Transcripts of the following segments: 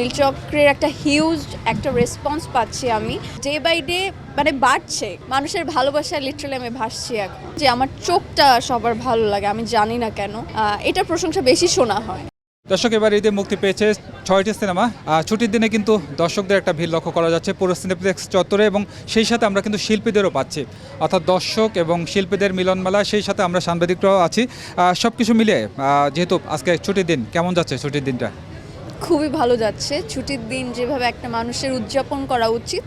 নীলচক্রের একটা হিউজ একটা রেসপন্স পাচ্ছি আমি। ডে বাই ডে মানে বাড়ছে। মানুষের ভালোবাসা লিটারালি আমি ভাসছি এখন। যে আমার চোখটা সবার ভালো লাগে, আমি জানি না কেন। এটা প্রশংসা বেশি শোনা হয়। দর্শক, এবার ঈদে মুক্তি পেয়েছে ছয়টি সিনেমা। ছুটির দিনে কিন্তু দর্শকদের একটা ভিড় লক্ষ্য করা যাচ্ছে পুরো সিনেপ্লেক্স চত্বরে এবং সেই সাথে আমরা কিন্তু শিল্পীদেরও পাচ্ছি। অর্থাৎ দর্শক এবং শিল্পীদের মিলনমেলা সেই সাথে আমরা সাংবাদিকরাও আছি। সব কিছু মিলিয়ে যেহেতু আজকে ছুটির দিন, কেমন যাচ্ছে ছুটির দিনটা? খুবই ভালো যাচ্ছে। ছুটির দিন যেভাবে একটা মানুষের উদযাপন করা উচিত,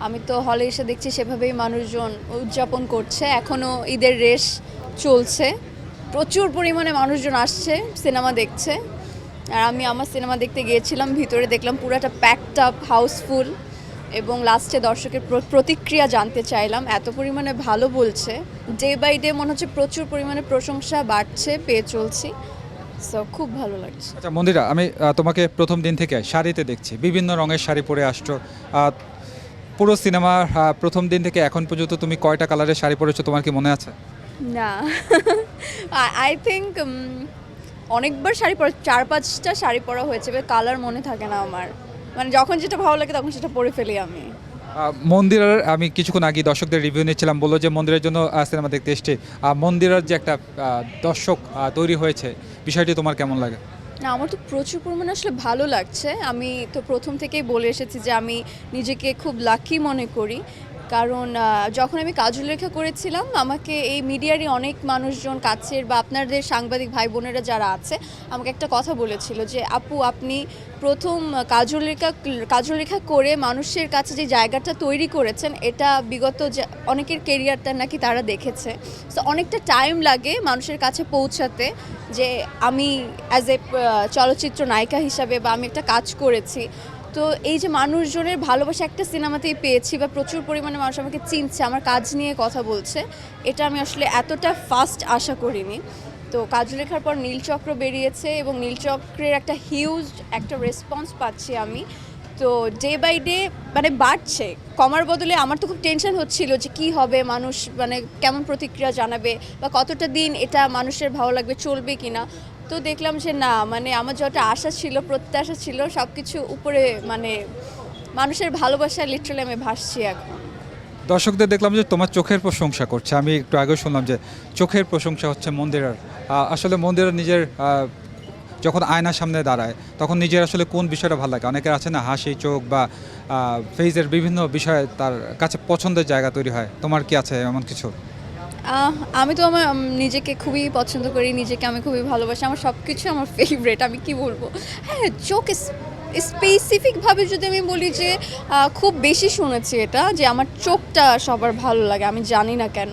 আমি তো হলে এসে দেখছি সেভাবেই মানুষজন উদযাপন করছে। এখনও ঈদের রেশ চলছে। প্রচুর পরিমাণে মানুষজন আসছে, সিনেমা দেখছে। আর আমি আমার সিনেমা দেখতে গিয়েছিলাম, ভিতরে দেখলাম পুরাটা প্যাকড আপ হাউসফুল এবং লাস্টে দর্শকের প্র- প্রতিক্রিয়া জানতে চাইলাম। এত পরিমাণে ভালো বলছে। ডে বাই ডে মনে হচ্ছে প্রচুর পরিমাণে প্রশংসা বাড়ছে, পেয়ে চলছি। সো খুব ভালো লাগছে। আচ্ছা মন্দিরা আমি তোমাকে প্রথম দিন থেকে শাড়িতে দেখছি। বিভিন্ন রঙের শাড়ি পরে আসছো। পুরো সিনেমার প্রথম দিন থেকে এখন পর্যন্ত তুমি কয়টা কালারের শাড়ি পরেছো তোমার কি মনে আছে? না। আই থিঙ্ক অনেকবার শাড়ি পরা চার পাঁচটা শাড়ি পরা হয়েছে কালার মনে থাকে না আমার। মানে যখন যেটা ভালো লাগে তখন সেটা পরে ফেলি আমি। মন্দিরের, আমি কিছুক্ষণ আগে দর্শকদের রিভিউ নিচ্ছিলাম, বলল যে মন্দিরের জন্য সিনেমা দেখতে এসছে। মন্দিরের যে একটা দর্শক তৈরি হয়েছে, বিষয়টি তোমার কেমন লাগে? না, আমার তো প্রচুর পরিমাণে আসলে ভালো লাগছে। আমি তো প্রথম থেকেই বলে এসেছি যে আমি নিজেকে খুব লাকি মনে করি। কারণ যখন আমি কাজল রেখা করেছিলাম, আমাকে এই মিডিয়ারই অনেক মানুষজন কাছের বা আপনাদের সাংবাদিক ভাই বোনেরা যারা আছে, আমাকে একটা কথা বলেছিল যে, আপু, আপনি প্রথম কাজল রেখা কাজল রেখা করে মানুষের কাছে যে জায়গাটা তৈরি করেছেন, এটা বিগত অনেকের কেরিয়ারটা নাকি তারা দেখেছে। তো অনেকটা টাইম লাগে মানুষের কাছে পৌঁছাতে যে, আমি অ্যাজ এ চলচ্চিত্র নায়িকা হিসাবে বা আমি একটা কাজ করেছি। তো এই যে মানুষজনের ভালোবাসা একটা সিনেমাতেই পেয়েছি বা প্রচুর পরিমাণে মানুষ আমাকে চিনছে, আমার কাজ নিয়ে কথা বলছে, এটা আমি আসলে এতটা ফাস্ট আশা করিনি। তো কাজলেখার পর নীলচক্র বেরিয়েছে এবং নীলচক্রের একটা হিউজ একটা রেসপন্স পাচ্ছি আমি। তো ডে বাই ডে মানে বাড়ছে, কমার বদলে আমার তো খুব টেনশন হচ্ছিল যে কি হবে, মানুষ মানে কেমন প্রতিক্রিয়া জানাবে বা কতটা দিন এটা মানুষের ভালো লাগবে, চলবে কি না তো দেখলাম যে না মানে আমার যতটা আশা ছিল, প্রত্যাশা ছিল সব কিছু উপরে মানে মানুষের ভালোবাসা লিটারালি আমি ভাসছি এখন। দর্শকদের দেখলাম যে তোমার চোখের প্রশংসা করছে। আমি একটু আগেও শুনলাম যে চোখের প্রশংসা হচ্ছে মন্দিরের। আসলে মন্দিরের নিজের যখন আয়নার সামনে দাঁড়ায়, তখন নিজের আসলে কোন বিষয়টা ভালো লাগে? অনেকের আছে না, হাসি, চোখ বা ফেজের বিভিন্ন বিষয়ে তার কাছে পছন্দের জায়গা তৈরি হয়। তোমার কি আছে এমন কিছু? আমি তো আমার নিজেকে খুবই পছন্দ করি, নিজেকে আমি খুবই ভালোবাসি, আমার সব কিছু আমার ফেভারেট আমি কি বলব? হ্যাঁ চোখ স্পেসিফিকভাবে যদি আমি বলি যে খুব বেশি শুনেছি এটা, যে আমার চোখটা সবার ভালো লাগে, আমি জানি না কেন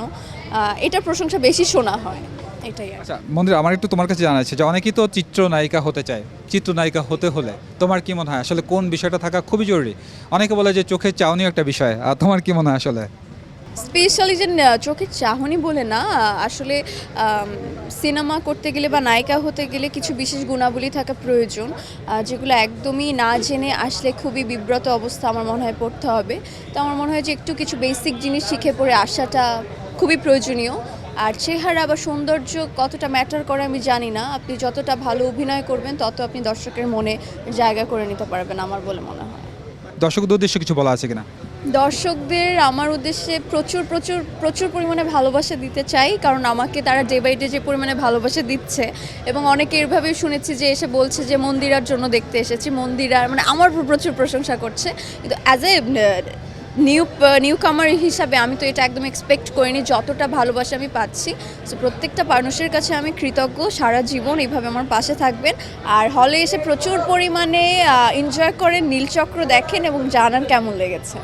এটা প্রশংসা বেশি শোনা হয়, এটাই। আচ্ছা মন্দির, আমার একটু তোমার কাছে জানা আছে যে, অনেকেই তো চিত্রনায়িকা হতে চায়, চিত্রনায়িকা হতে হলে, তোমার কি মনে হয়? আসলে কোন বিষয়টা থাকা খুবই জরুরি? অনেকে বলে যে, চোখের চাউনি একটা বিষয়, আর তোমার কি মনে হয় আসলে? স্পেশালি যে চোখের চাহনি বলে না আসলে সিনেমা করতে গেলে বা নায়িকা হতে গেলে কিছু বিশেষ গুণাবলী থাকা প্রয়োজন যেগুলো একদমই না জেনে আসলে খুবই বিব্রত অবস্থা আমার মনে হয় পড়তে হবে। তো আমার মনে হয় যে, একটু কিছু বেসিক জিনিস শিখে পড়ে আসাটা খুবই প্রয়োজনীয়। আর চেহারা বা সৌন্দর্য কতটা ম্যাটার করে আমি জানি না। আপনি যতটা ভালো অভিনয় করবেন, তত আপনি দর্শকের মনে জায়গা করে নিতে পারবেন, আমার বলে মনে হয়। দর্শকদের উদ্দেশ্যে কিছু বলা আছে কিনা? দর্শকদের আমার উদ্দেশ্যে প্রচুর প্রচুর প্রচুর পরিমাণে ভালোবাসা দিতে চাই, কারণ আমাকে তারা ডে বাই ডে যে পরিমাণে ভালোবাসা দিচ্ছে। এবং অনেকে এভাবেই শুনেছি যে, এসে বলছে যে, মন্দিরার জন্য দেখতে এসেছি। মন্দিরার মানে আমার প্রচুর প্রশংসা করছে। কিন্তু অ্যাজ এ নিউ নিউ কামার হিসাবে আমি তো এটা একদম এক্সপেক্ট করিনি, যতটা ভালোবাসা আমি পাচ্ছি। সো প্রত্যেকটা মানুষের কাছে আমি কৃতজ্ঞ, সারা জীবন এইভাবে আমার পাশে থাকবেন। আর হলে এসে প্রচুর পরিমাণে এনজয় করেন, নীলচক্র দেখেন এবং জানান কেমন লেগেছে।